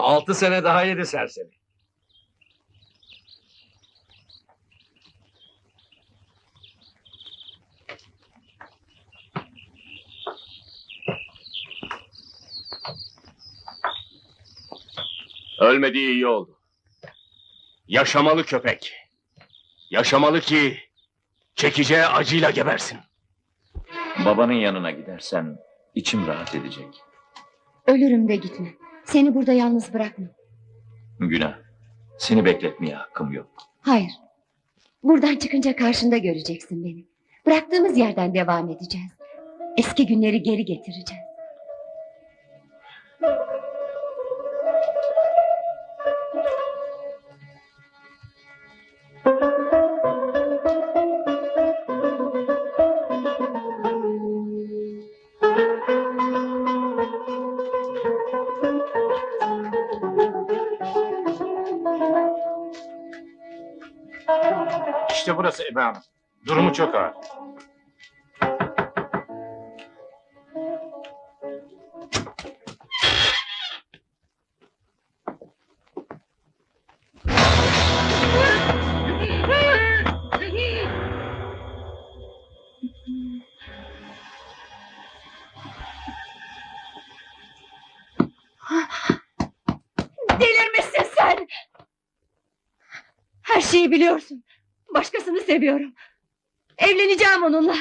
Altı sene daha yedi serseri. Ölmediği iyi oldu. Yaşamalı köpek. Yaşamalı ki çekeceği acıyla gebersin. Babanın yanına gidersen içim rahat edecek. Ölürüm de gitme. Seni burada yalnız bırakma. Günah. Seni bekletmeye hakkım yok. Hayır. Buradan çıkınca karşında göreceksin beni. Bıraktığımız yerden devam edeceğiz. Eski günleri geri getireceğiz. İşte burası Ebe Hanım. Durumu çok ağır. Delirmişsin sen! Her şeyi biliyorsun. Başkasını seviyorum. Evleneceğim onunla.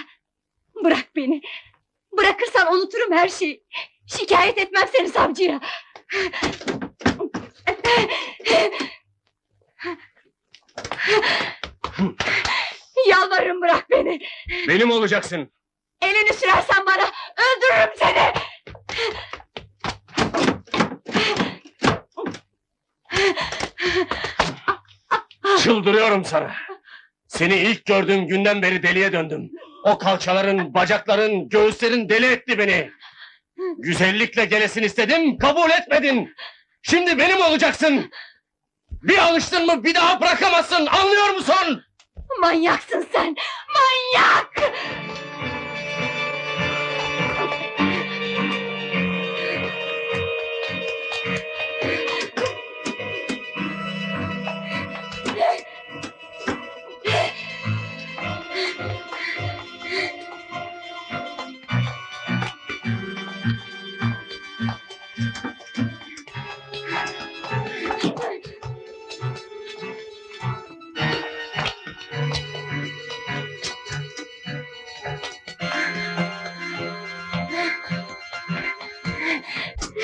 Bırak beni. Bırakırsan unuturum her şeyi. Şikayet etmem seni savcıya. Yalvarırım bırak beni. Benim olacaksın. Elini sürersen bana öldürürüm seni. Çıldırıyorum sana. Seni ilk gördüğüm günden beri deliye döndüm. O kalçaların, bacakların, göğüslerin deli etti beni. Güzellikle gelesin istedim, kabul etmedin. Şimdi benim olacaksın. Bir alıştın mı bir daha bırakamazsın, anlıyor musun? Manyaksın sen. Manyak.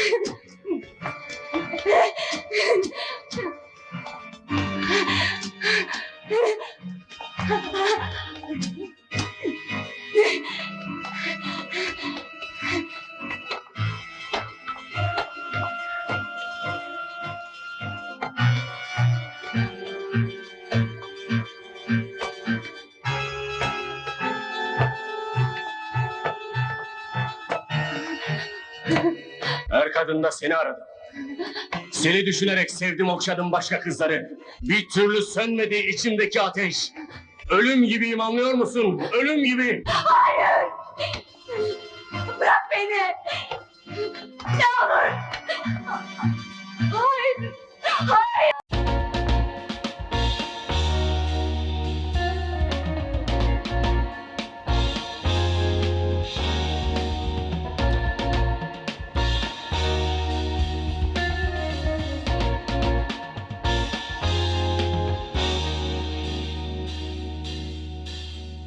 Her kadında seni aradım. Seni düşünerek sevdim okşadım başka kızları. Bir türlü sönmedi içimdeki ateş. Ölüm gibiyim anlıyor musun? Ölüm gibi. Bırak beni.